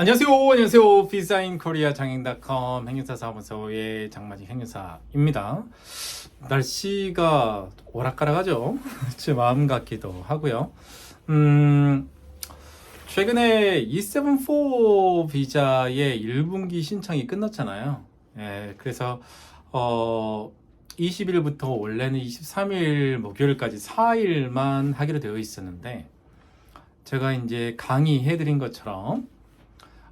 안녕하세요. 안녕하세요. 비사인 코리아 장인닷컴 행인사 사무소의 장마직 행인사입니다. 날씨가 오락가락하죠. 제 마음 같기도 하고요. 음, 최근에 E74 비자의 1분기 신청이 끝났잖아요. 예, 그래서 어 20일부터 원래는 23일 목요일까지 4일만 하기로 되어 있었는데 제가 이제 강의해 드린 것처럼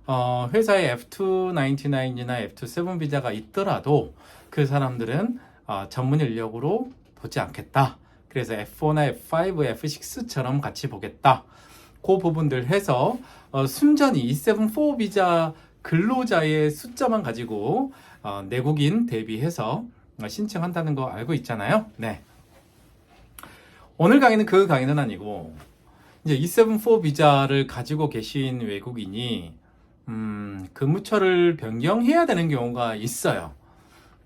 어, 회사에 F299이나 F27 비자가 있더라도 그 사람들은 어, 전문 인력으로 보지 않겠다. 그래서 F4나 F5, F6처럼 같이 보겠다. 그 부분들 해서 어, 순전히 E74 비자 근로자의 숫자만 가지고 어, 내국인 대비해서 어, 신청한다는 거 알고 있잖아요. 네. 오늘 강의는 그 강의는 아니고 이제 E74 비자를 가지고 계신 외국인이 음, 근무처를 변경해야 되는 경우가 있어요.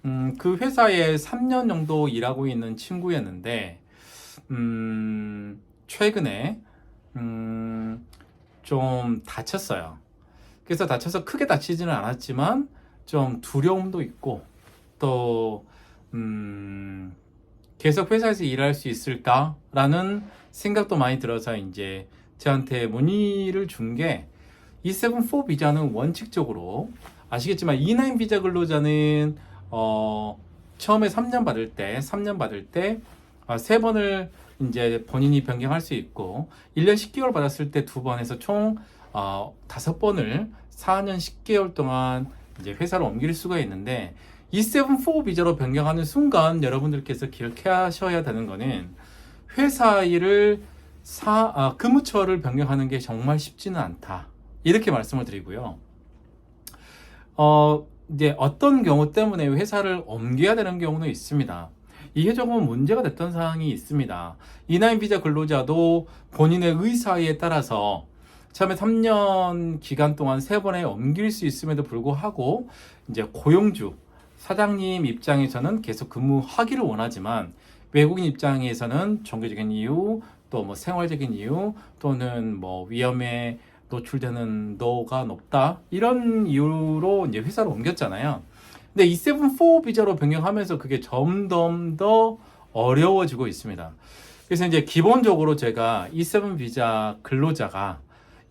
음, 그 회사에 3년 정도 일하고 있는 친구였는데, 음, 최근에, 음, 좀 다쳤어요. 그래서 다쳐서 크게 다치지는 않았지만, 좀 두려움도 있고, 또, 음, 계속 회사에서 일할 수 있을까라는 생각도 많이 들어서 이제 저한테 문의를 준 게, E74 비자는 원칙적으로 아시겠지만 E9 비자 근로자는 어 처음에 3년 받을 때 3년 받을 때 아, 세 번을 이제 본인이 변경할 수 있고 1년 10개월 받았을 때 두 번에서 총 어, 다섯 번을 4년 10개월 동안 이제 회사를 옮길 수가 있는데 E74 비자로 변경하는 순간 여러분들께서 기억하셔야 되는 거는 회사 일을 사, 아, 근무처를 변경하는 게 정말 쉽지는 않다. 이렇게 말씀을 드리고요. 어, 이제 어떤 경우 때문에 회사를 옮겨야 되는 경우는 있습니다. 이게 조금 문제가 됐던 사항이 있습니다. 이나인 비자 근로자도 본인의 의사에 따라서 처음에 3년 기간 동안 세 번에 옮길 수 있음에도 불구하고 이제 고용주 사장님 입장에서는 계속 근무하기를 원하지만 외국인 입장에서는 종교적인 이유 또 뭐 생활적인 이유 또는 뭐 위험에 노출되는 도가 높다 이런 이유로 이제 회사를 옮겼잖아요. 근데 E74 비자로 변경하면서 그게 점점 더 어려워지고 있습니다. 그래서 이제 기본적으로 제가 E7 비자 근로자가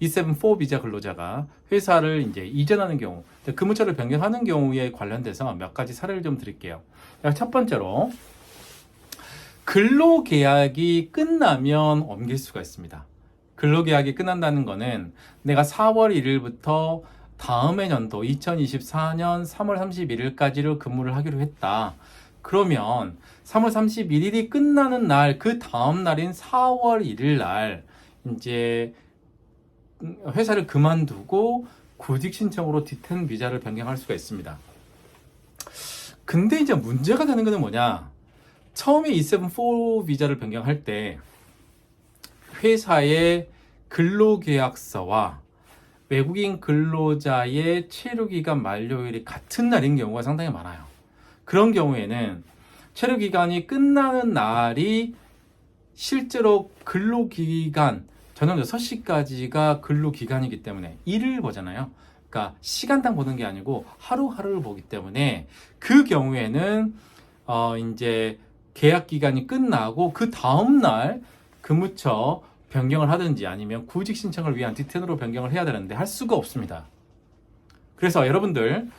E74 비자 근로자가 회사를 이제 이전하는 경우, 근무처를 변경하는 경우에 관련돼서 몇 가지 사례를 좀 드릴게요. 첫 번째로 근로계약이 끝나면 옮길 수가 있습니다. 근로계약이 끝난다는 거는 내가 4월 1일부터 다음해 연도 2024년 3월 31일까지를 근무를 하기로 했다. 그러면 3월 31일이 끝나는 날, 그 다음 날인 4월 1일 날, 이제 회사를 그만두고 구직 신청으로 디텐 비자를 변경할 수가 있습니다. 근데 이제 문제가 되는 것은 뭐냐? 처음에 E74 비자를 변경할 때 회사의 근로계약서와 외국인 근로자의 체류기간 만료일이 같은 날인 경우가 상당히 많아요. 그런 경우에는 체류기간이 끝나는 날이 실제로 근로기간, 저녁 6시까지가 근로기간이기 때문에 일을 보잖아요. 그러니까 시간당 보는 게 아니고 하루하루를 보기 때문에 그 경우에는 어 이제 계약 기간이 끝나고 그 다음 날 근무처 변경을 하든지 아니면 구직 신청을 위한 디텐으로 변경을 해야 되는데 할 수가 없습니다. 그래서 여러분들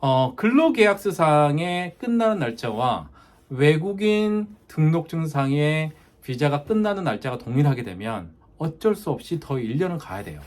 어, 근로계약서상의 끝나는 날짜와 외국인 등록증상의 비자가 끝나는 날짜가 동일하게 되면 어쩔 수 없이 더 1년은 가야 돼요.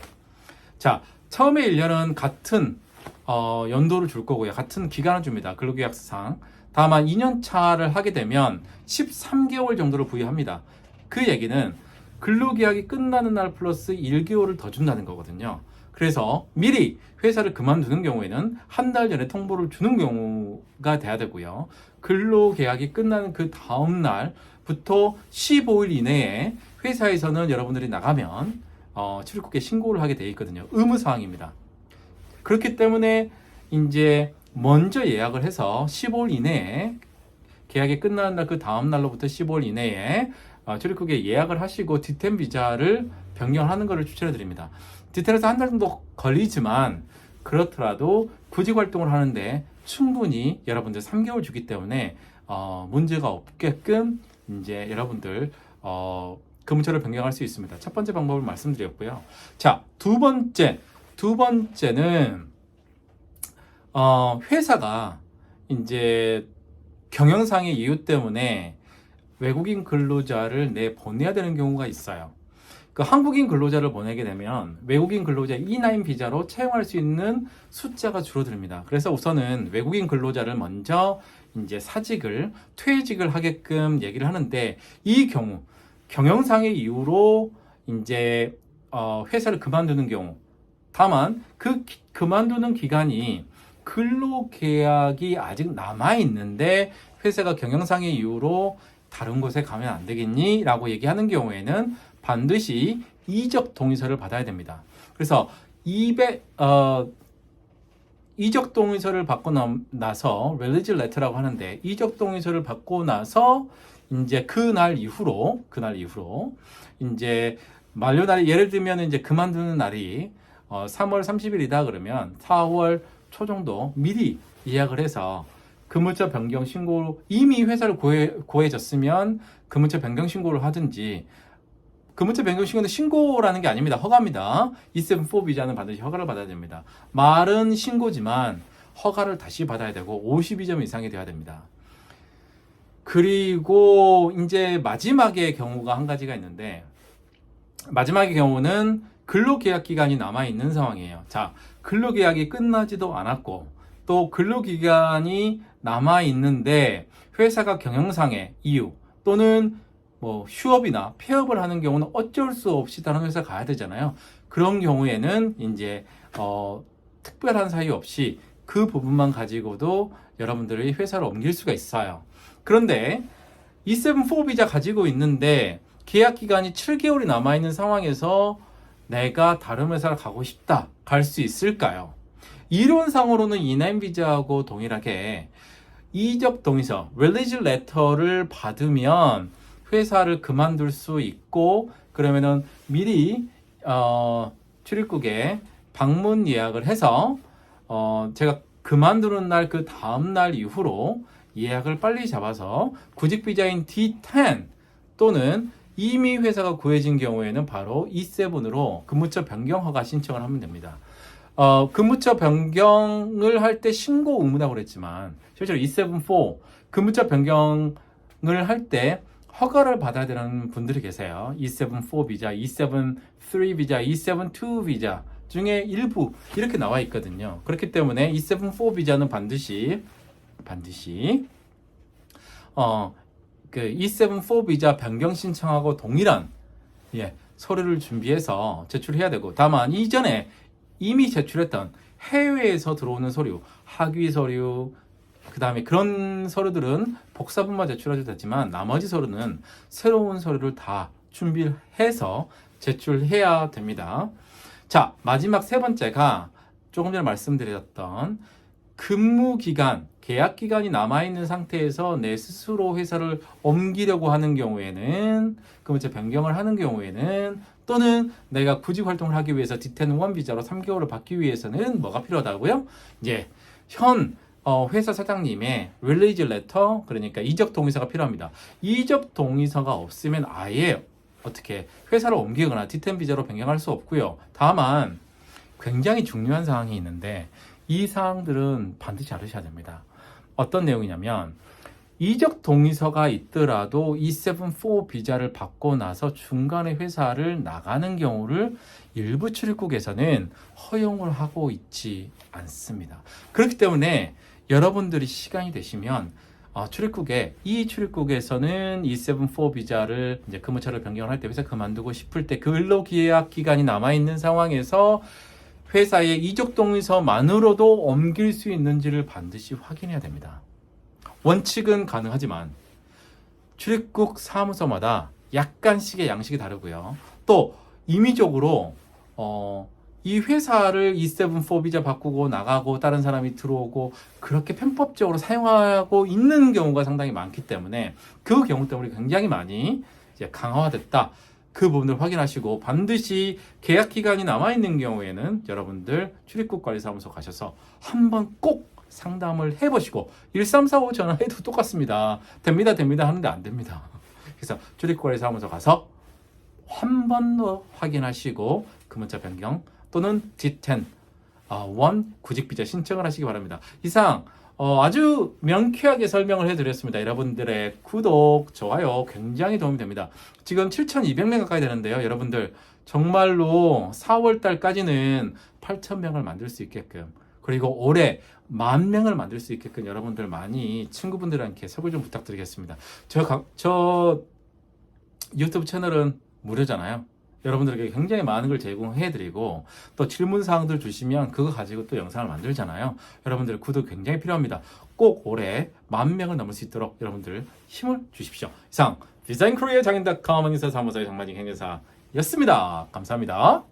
자, 처음에 1년은 같은 어, 연도를 줄 거고요. 같은 기간을 줍니다. 근로계약서상. 다만 2년 차를 하게 되면 13개월 정도를 부여합니다. 그 얘기는 근로계약이 끝나는 날 플러스 1개월을 더 준다는 거거든요. 그래서 미리 회사를 그만두는 경우에는 한 달 전에 통보를 주는 경우가 돼야 되고요. 근로계약이 끝나는 그 다음 날부터 15일 이내에 회사에서는 여러분들이 나가면 어, 출입국에 신고를 하게 돼 있거든요. 의무사항입니다. 그렇기 때문에 이제 먼저 예약을 해서 15일 이내에 계약이 끝나는 날 그 다음 날로부터 15일 이내에 어, 출입국에 예약을 하시고 디템 비자를 변경하는 것을 추천해 드립니다. 디테일에서 한 달 정도 걸리지만 그렇더라도 구직 활동을 하는데 충분히 여러분들 3개월 주기 때문에 어, 문제가 없게끔 이제 여러분들 어, 근무처를 변경할 수 있습니다. 첫 번째 방법을 말씀드렸고요. 자, 두 번째, 두 번째는 어, 회사가 이제 경영상의 이유 때문에 외국인 근로자를 내 보내야 되는 경우가 있어요. 그 한국인 근로자를 보내게 되면 외국인 근로자 E9 비자로 채용할 수 있는 숫자가 줄어듭니다. 그래서 우선은 외국인 근로자를 먼저 이제 사직을 퇴직을 하게끔 얘기를 하는데 이 경우 경영상의 이유로 이제 어, 회사를 그만두는 경우 다만 그 기- 그만두는 기간이 근로계약이 아직 남아 있는데 회사가 경영상의 이유로 다른 곳에 가면 안 되겠니? 라고 얘기하는 경우에는 반드시 이적 동의서를 받아야 됩니다. 그래서 200, 어, 이적 동의서를 받고 나, 나서 release letter라고 하는데 이적 동의서를 받고 나서 이제 그날 이후로 그날 이후로 이제 만료 날이 예를 들면 이제 그만두는 날이 어, 3월 30일이다 그러면 4월 초 정도 미리 예약을 해서 근무처 변경 신고 이미 회사를 고해, 고해졌으면 근무처 변경 신고를 하든지 근무처 변경 신고는 신고라는 게 아닙니다. 허가입니다. E74 비자는 반드시 허가를 받아야 됩니다. 말은 신고지만 허가를 다시 받아야 되고 52점 이상이 돼야 됩니다. 그리고 이제 마지막의 경우가 한 가지가 있는데 마지막의 경우는 근로계약 기간이 남아 있는 상황이에요. 자, 근로계약이 끝나지도 않았고 또 근로기간이 남아 있는데 회사가 경영상의 이유 또는 뭐 휴업이나 폐업을 하는 경우는 어쩔 수 없이 다른 회사 가야 되잖아요. 그런 경우에는 이제 어, 특별한 사유 없이 그 부분만 가지고도 여러분들이 회사를 옮길 수가 있어요. 그런데 E74 비자 가지고 있는데 계약 기간이 7개월이 남아 있는 상황에서 내가 다른 회사를 가고 싶다. 갈 수 있을까요? 이론상으로는 E9 비자하고 동일하게 이적 동의서, release letter를 받으면 회사를 그만둘 수 있고 그러면은 미리 어, 출입국에 방문 예약을 해서 어, 제가 그만두는 날 그 다음 날 이후로 예약을 빨리 잡아서 구직 비자인 D10 또는 이미 회사가 구해진 경우에는 바로 E7으로 근무처 변경 허가 신청을 하면 됩니다. 어, 근무처 변경을 할 때 신고 의무라고 그랬지만 실제로 E74 근무처 변경을 할 때 허가를 받아야 되는 분들이 계세요. E74 비자, E73 비자, E72 비자 중에 일부 이렇게 나와 있거든요. 그렇기 때문에 E74 비자는 반드시 반드시 어, 그 E74 비자 변경 신청하고 동일한 예, 서류를 준비해서 제출해야 되고 다만 이전에 이미 제출했던 해외에서 들어오는 서류, 학위 서류, 그 다음에 그런 서류들은 복사본만 제출해도 되지만 나머지 서류는 새로운 서류를 다 준비해서 제출해야 됩니다. 자, 마지막 세 번째가 조금 전에 말씀드렸던 근무 기간, 계약 기간이 남아 있는 상태에서 내 스스로 회사를 옮기려고 하는 경우에는 그문제 변경을 하는 경우에는 또는 내가 구직 활동을 하기 위해서 디텐 원 비자로 3개월을 받기 위해서는 뭐가 필요하다고요? 이제 현 어, 회사 사장님의 릴리즈 레터 그러니까 이적 동의서가 필요합니다. 이적 동의서가 없으면 아예 어떻게 회사를 옮기거나 디텐 비자로 변경할 수 없고요. 다만 굉장히 중요한 사항이 있는데 이 사항들은 반드시 알으셔야 됩니다. 어떤 내용이냐면 이적 동의서가 있더라도 E74 비자를 받고 나서 중간에 회사를 나가는 경우를 일부 출입국에서는 허용을 하고 있지 않습니다. 그렇기 때문에 여러분들이 시간이 되시면 어, 출입국에 이 출입국에서는 E74 비자를 이제 근무처를 변경을 할때 회사 그만두고 싶을 때 근로계약 기간이 남아 있는 상황에서 회사의 이적 동의서만으로도 옮길 수 있는지를 반드시 확인해야 됩니다. 원칙은 가능하지만 출입국 사무소마다 약간씩의 양식이 다르고요. 또 임의적으로 어, 이 회사를 E74 비자 바꾸고 나가고 다른 사람이 들어오고 그렇게 편법적으로 사용하고 있는 경우가 상당히 많기 때문에 그 경우 때문에 굉장히 많이 강화됐다. 그 부분을 확인하시고 반드시 계약 기간이 남아 있는 경우에는 여러분들 출입국 관리사무소 가셔서 한번 꼭 상담을 해보시고 1345 전화해도 똑같습니다. 됩니다, 됩니다 하는데 안 됩니다. 그래서 출입국 관리사무소 가서 한 번 더 확인하시고 금문자 변경 또는 D10 아, 원 구직 비자 신청을 하시기 바랍니다. 이상 어, 아주 명쾌하게 설명을 해드렸습니다. 여러분들의 구독, 좋아요 굉장히 도움이 됩니다. 지금 7,200명 가까이 되는데요. 여러분들 정말로 4월 달까지는 8,000명을 만들 수 있게끔 그리고 올해 만 명을 만들 수 있게끔 여러분들 많이 친구분들한테 섭외 좀 부탁드리겠습니다. 저, 가- 저 유튜브 채널은 무료잖아요. 여러분들에게 굉장히 많은 걸 제공해드리고 또 질문 사항들 주시면 그거 가지고 또 영상을 만들잖아요. 여러분들 구독 굉장히 필요합니다. 꼭 올해 만 명을 넘을 수 있도록 여러분들 힘을 주십시오. 이상 비자인 코리아 장인닷컴 행사 사무소의 장만직 행사였습니다. 감사합니다.